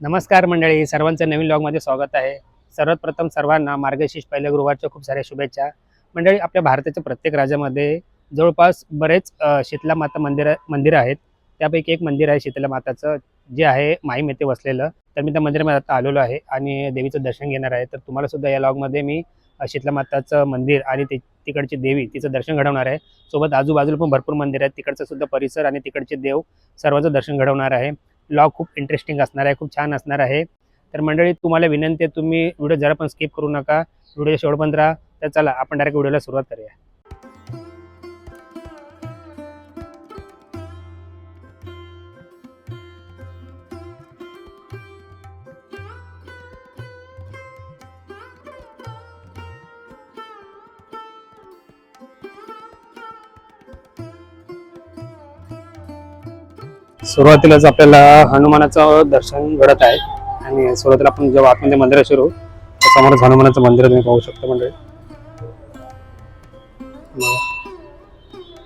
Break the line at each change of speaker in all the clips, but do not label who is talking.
नमस्कार मंडळी सर्वांचं नवीन लॉगमध्ये स्वागत आहे. सर्वात प्रथम सर्वांना मार्गशीर्ष पहिल्या गुरुवारच्या खूप साऱ्या शुभेच्छा. मंडळी आपल्या भारताच्या प्रत्येक राज्यामध्ये जवळपास बरेच शीतला माता मंदिर मंदिरं आहेत. त्यापैकी एक मंदिर आहे शीतला माताचं जे आहे माहीम येथे वसलेलं. तर मी त्या मंदिरामध्ये आता आलेलो आहे आणि देवीचं दर्शन घेणार आहे. तर तुम्हाला सुद्धा या लॉगमध्ये मी शीतला माताचं मंदिर आणि ते तिकडची देवी तिचं दर्शन घडवणार आहे. सोबत आजूबाजूला पण भरपूर मंदिर आहेत. तिकडचं सुद्धा परिसर आणि तिकडचे देव सर्वांचं दर्शन घडवणार आहे. लॉ खूप इंटरेस्टिंग असणार आहे खूप छान असणार आहे. तर मंडळी तुम्हाला विनंती आहे तुम्ही व्हिडिओ जरा पण स्किप करू नका. व्हिडिओ शेवटपर्यंत राहा. तर चला आपण डायरेक्ट व्हिडिओला सुरुवात करूया. सुरुवातीलाच आपल्याला हनुमानाचं दर्शन घडत आहे. आणि सुरुवातीला आपण जेव्हा आतमध्ये मंदिरात शिरू समोरच हनुमानाचं मंदिर तुम्ही पाहू शकता मंडळी.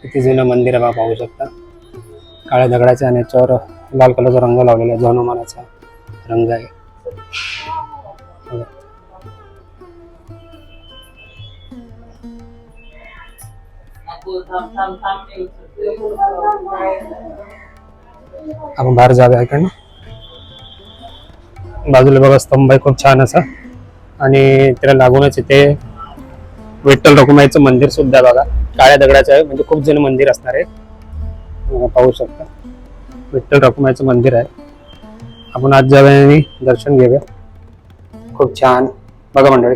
किती जुनं मंदिर आहे बा पाहू शकता. काळ्या दगडाचे आणि याच्यावर लाल कलरचा रंग लावलेला आहे जो हनुमानाचा रंग आहे. बघा. आपण बाहेर जाऊया इकडनं. बाजूला बघा स्तंभ आहे खूप छान असा. आणि त्याला लागूनच इथे विठ्ठल रखुमाईचं मंदिर सुद्धा बघा. काळ्या दगडाचं आहे म्हणजे खूप जुनं मंदिर असणार आहे. पाहू शकता. विठ्ठल रखुमाईचं मंदिर आहे. आपण आज जाऊया दर्शन घेऊया. खूप छान. बघा मंडळी.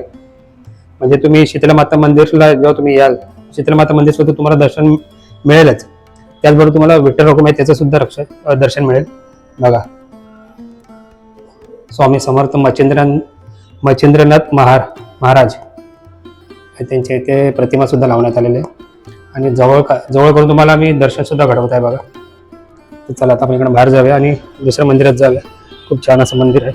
म्हणजे तुम्ही शीतला माता मंदिरला जेव्हा तुम्ही याल शीतला माता मंदिर सुद्धा तुम्हाला दर्शन मिळेलच. त्याचबरोबर तुम्हाला विठ्ठल रखुमाई त्याचं सुद्धा रक्ष दर्शन मिळेल. बघा. स्वामी समर्थ मच्छिंद्र मच्छिंद्रनाथ महार महाराज त्यांच्या इथे प्रतिमा सुद्धा लावण्यात आलेली आहे. आणि जवळ का जवळ करून तुम्हाला मी दर्शन सुद्धा घडवत आहे बघा. तर चला आता आपण इकडे बाहेर जाऊया आणि दुसऱ्या मंदिरात जाऊया. खूप छान असं मंदिर आहे.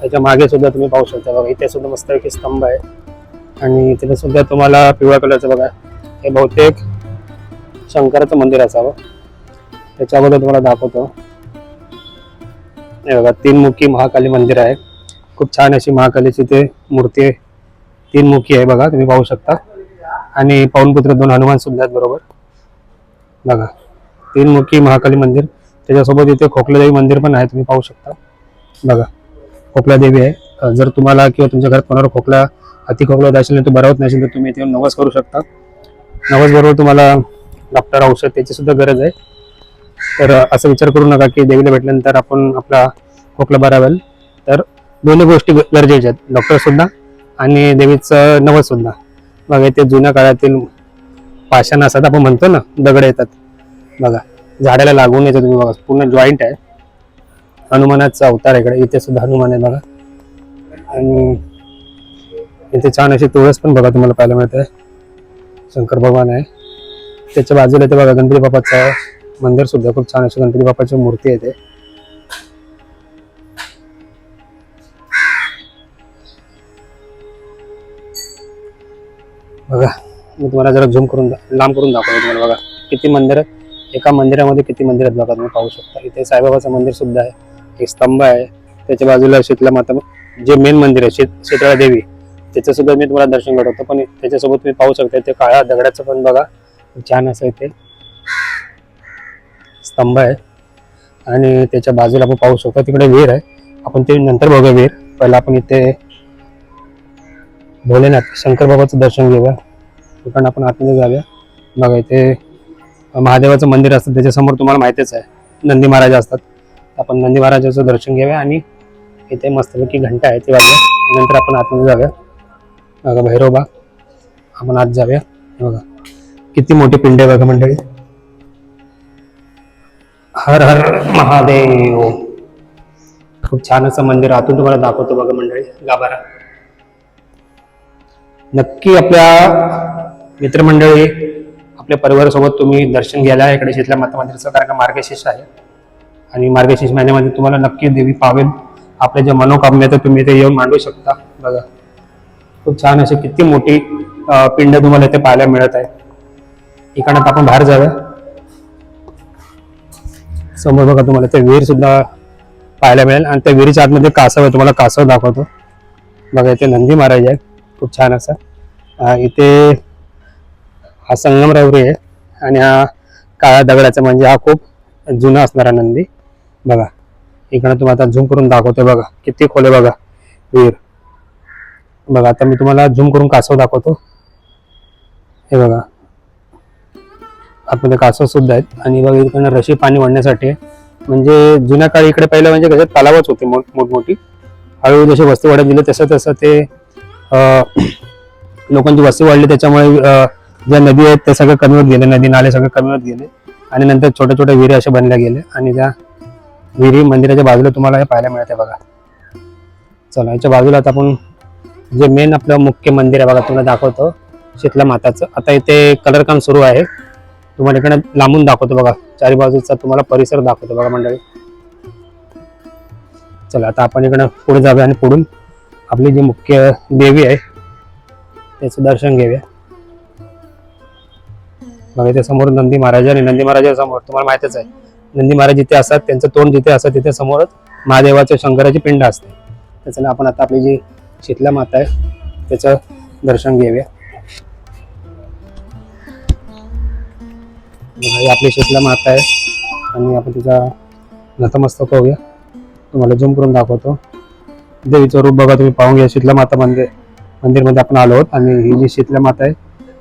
त्याच्यामागे सुद्धा तुम्ही पाहू शकता बघा. इथे सुद्धा मस्तपैकी स्तंभ आहे. आणि तिथे सुद्धा तुम्हाला पिवळ्या कलरचं बघा. हे बहुतेक शंकराचं मंदिर असावं. त्याच्या अगोदर तुम्हाला दाखवतो. हे बघा तीन मुखी महाकाली मंदिर आहे. खूप छान अशी महाकालीची ते मूर्ती तीनमुखी तीन मुखी आहे बघा तुम्ही पाहू शकता. आणि पवनपुत्र दोन हनुमान सुद्धा आहेत बरोबर. बघा तीन मुखी महाकाली मंदिर. त्याच्यासोबत इथे खोकलादेवी मंदिर पण आहे तुम्ही पाहू शकता. बघा खोकलादेवी आहे. जर तुम्हाला किंवा तुमच्या घरात कोणावर खोकला अति खोकला असेल तर बरा होत नसेल तर तुम्ही इथे येऊन नवस करू शकता. नवस बरोबर तुम्हाला डॉक्टर औषध त्याची सुद्धा गरज आहे. तर असं विचार करू नका की देवीला भेटल्यानंतर आपण आपला खोकला बरा होईल तर दोन्ही गोष्टी ग- गरजेच्या आहेत. डॉक्टर सुद्धा आणि देवीचं नवस सुद्धा. बघा ते जुन्या काळातील पाषाण असतात आपण म्हणतो ना दगड येतात. बघा झाडाला लागून येतं तुम्ही बघा पूर्ण जॉईंट आहे. हनुमानाचा अवतार आहे इकडे. इथे सुद्धा हनुमान आहे बघा. आणि इथे छान अशी तुळस पण बघा तुम्हाला पाहायला मिळते. शंकर भगवान आहे. त्याच्या बाजूला इथे बघा गणपती बाप्पाचं मंदिर सुद्धा खूप छान अशी गणपती बाप्पाची मूर्ती आहे ते. बघा मी तुम्हाला जरा झूम करून लांब करून दाखवतो तुम्हाला बघा. किती मंदिर एका मंदिरामध्ये किती मंदिर आहेत बघा तुम्ही पाहू शकता. इथे साईबाबाचं मंदिर सुद्धा आहे. एक स्तंभ आहे. त्याच्या बाजूला शीतला माता जे मेन मंदिर आहे शीत शीतळा देवी. त्याचं सुद्धा मी तुम्हाला दर्शन घडवतो पण त्याच्यासोबत तुम्ही पाहू शकता ते काळ्या दगडाचं पण बघा छान असं इथे स्तंभ आहे. आणि त्याच्या बाजूला आपण पाहू शकतो तिकडे विहीर आहे. आपण ते नंतर बघूया विहीर. पहिला आपण इथे भोलेनाथ शंकर बाबाचं दर्शन घेऊया. तिकडनं आपण आतमध्ये जाऊया. बघा इथे महादेवाचं मंदिर असतं त्याच्यासमोर तुम्हाला माहितीच आहे. नंदी महाराज असतात. आपण नंदी महाराजाचं दर्शन घेऊया आणि इथे मस्तपैकी घंटा आहे ते वाजवा. नंतर आपण आतमध्ये जाऊया. बघा भैरोबा आपण आज जाऊया. बघा. किती मोठी पिंड आहे बघा मंडळी. हर हर महादेव. खूप छान असं मंदिर आतून तुम्हाला दाखवतो बघा मंडळी. गाभारा नक्की आपल्या मित्रमंडळी आपल्या परिवारासोबत तुम्ही दर्शन घ्यायला इकडे शीतला माता मंदिराचं कारण का मार्गशीर्ष आहे. आणि मार्गशीर्ष महिन्यामध्ये तुम्हाला नक्की देवी पावेल. आपल्या ज्या मनोकामना आहेत तुम्ही इथे येऊन मांडू शकता. बघा. खूप छान अशी किती मोठी पिंड तुम्हाला इथे पाहायला मिळत आहे. इकडनं आपण बाहेर जाऊया. समोर बघा तुम्हाला ते विहीर सुद्धा पाहायला मिळेल. आणि त्या विहिरीच्या आतमध्ये कासव आहे तुम्हाला कासव दाखवतो. बघा इथे नंदी महाराज आहे खूप छान असा. इथे हा संगमरवरी आहे. आणि हा काळ्या दगडाचा म्हणजे हा खूप जुना असणारा नंदी. बघा इकडं तुम्हाला आता झूम करून दाखवतो बघा. किती खोले बघा विहीर. बघा आता मी तुम्हाला झूम करून कासव दाखवतो. हे बघा. आतमध्ये कासव सुद्धा आहेत. आणि बघा इकडनं रशी पाणी वाढण्यासाठी म्हणजे जुन्या काळी इकडे पहिलं म्हणजे कसं तलावच होते मोठ मोठमोठी. हळूहळू जशी वस्ती वाढत गेली तसं तसं ते लोकांची वस्ती वाढली. त्याच्यामुळे ज्या नदी आहेत ते सगळं कमी होत गेले. नदी नाले सगळे कमी होत गेले. आणि नंतर छोट्या छोट्या विहिरी अशा बनल्या गेल्या. आणि त्या विहिरी मंदिराच्या बाजूला तुम्हाला हे पाहायला मिळते बघा. चला याच्या बाजूला आता आपण जे मेन आपलं मुख्य मंदिर आहे बघा तुम्हाला दाखवतो शीतला माताचं. आता इथे कलर काम सुरू आहे. तुम्हाला इकडे लांबून दाखवतो बघा. चारी बाजूचा तुम्हाला परिसर दाखवतो बघा मंडळी. चला आता आपण इकडं पुढे जाऊया आणि पुढून आपली जी मुख्य देवी आहे त्याचं दर्शन घेऊया. बघा इथे समोर नंदी महाराज आणि नंदी महाराजासमोर तुम्हाला माहितच आहे. नंदी महाराज जिथे असतात त्यांचं तोंड जिथे असतात तिथे समोरच महादेवाचं शंकराची पिंड असते. त्याच्यानं आपण आता आपली जी शीतला माता आहे. त्याचं दर्शन घेऊया. ही आपली शीतला माता आहे. आणि आपण तिचा नतमस्तक होऊया. तुम्हाला झूम करून दाखवतो. देवीचं रूप बघा तुम्ही पाहून घ्या. शीतला माता मंदिर मंदिरमध्ये आपण आलो आहोत. आणि ही जी शीतला माता आहे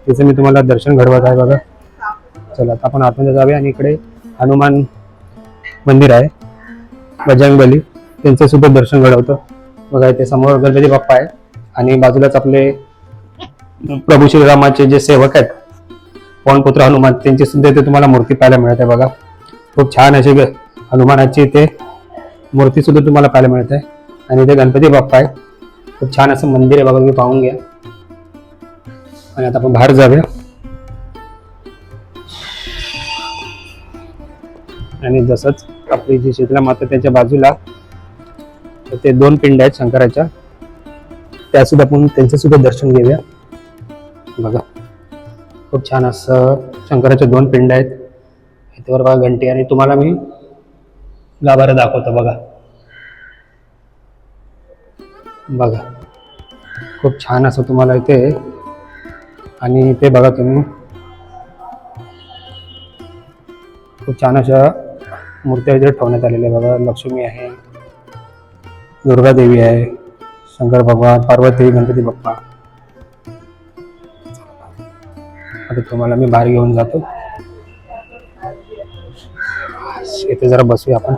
तिचं मी तुम्हाला दर्शन घडवत आहे बघा. चला आता आपण आतमध्ये जाऊया आणि इकडे हनुमान मंदिर आहे. बजरंगबली त्यांचं सुद्धा दर्शन घडवतं. बघा इथे समोर गणपती बाप्पा आहे आणि बाजूलाच आपले प्रभू श्रीरामाचे जे सेवक आहेत पवनपुत्र हनुमान त्यांची सुद्धा इथे तुम्हाला मूर्ती पाहायला मिळते बघा. खूप छान अशी हनुमानाची इथे मूर्ती सुद्धा तुम्हाला पाहायला मिळते. आणि इथे गणपती बाप्पा आहे खूप छान असं मंदिर आहे बघा तुम्ही पाहून घ्या. आणि आता आपण बाहेर जाऊया. आणि जसंच आपली जी शीतला माता त्याच्या बाजूला ते दोन पिंड आहेत शंकराच्या. त्या सुद्धा आपण त्यांचं सुद्धा दर्शन घेऊया. बघा. खूप छान असं शंकराचे दोन पिंड आहेत. इथे बघा घंटी आणि तुम्हाला मी गाभारा दाखवतो बघा. बघा. खूप छान असं तुम्हाला इथे आणि इथे बघा तुम्ही. खूप छान अशा मूर्त्या इथे ठेवण्यात आलेल्या बघा. लक्ष्मी आहे. दुर्गा देवी आहे शंकर भगवान पार्वती गणपती बाप्पा. आता तुम्हाला मी बाहेर घेऊन जातो. इथे जरा बसूया आपण.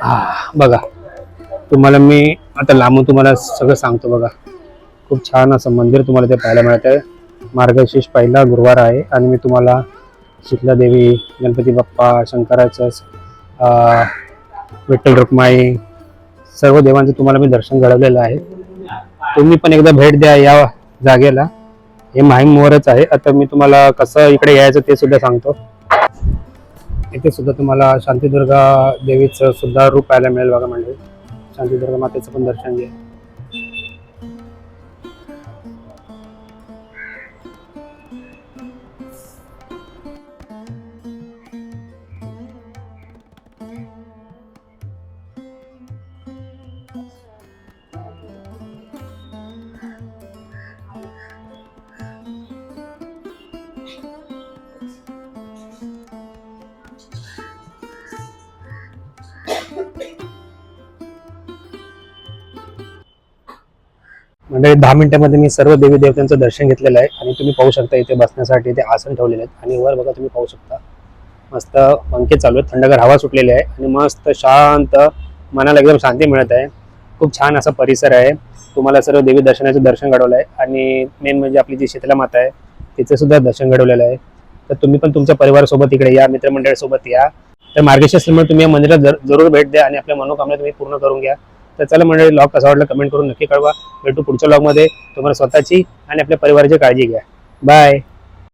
हा बघा. तुम्हाला मी आता लांबून तुम्हाला सगळं सांगतो बघा. खूप छान असं मंदिर तुम्हाला ते पाहायला मिळत आहे मार्गशीर्ष पहिला गुरुवार आहे आणि मी तुम्हाला शीतला देवी गणपती बाप्पा शंकराचं विठ्ठल रुक्माई सर्व देवांचं तुम्हाला मी दर्शन घडवलेलं आहे. तुम्ही पण एकदा भेट द्या या जागेला. हे माहीमवरच आहे. आता मी तुम्हाला कसं इकडे यायचं ते सुद्धा सांगतो. इथे सुद्धा तुम्हाला शांतीदुर्गा देवीचं सुद्धा रूप पाहायला मिळेल बघा म्हणजे शांतीदुर्गा मातेचं पण दर्शन घ्या. म्हणजे दहा मिनिटांमध्ये मी सर्व देवी देवतांचं दर्शन घेतलेलं आहे आणि तुम्ही पाहू शकता इथे बसण्यासाठी इथे आसन ठेवलेले आहेत. आणि वर बघा तुम्ही पाहू शकता. मस्त पंखे चालू आहेत. थंडगार हवा सुटलेली आहे आणि मस्त शांत मनाला एकदम शांती मिळत आहे. खूप छान असा परिसर आहे. तुम्हाला सर्व देवी दर्शनाचं दर्शन घडवलं आहे आणि मेन म्हणजे आपली जी शीतला माता आहे तिचं सुद्धा दर्शन घडवलेलं आहे. तर तुम्ही पण तुमच्या परिवारासोबत इकडे या मित्रमंडळासोबत या. तर मार्गशीर्ष तुम्ही या मंदिरात जर- जरूर भेट द्या आणि आपल्या मनोकामना तुम्ही पूर्ण करून घ्या. तर चला मंडळी लॉग कसा वाटला कमेंट करून नक्की कळवा. भेटू पुढच्या लॉगमध्ये तुम्हाला स्वतःची आणि आपल्या परिवाराची काळजी घ्या. बाय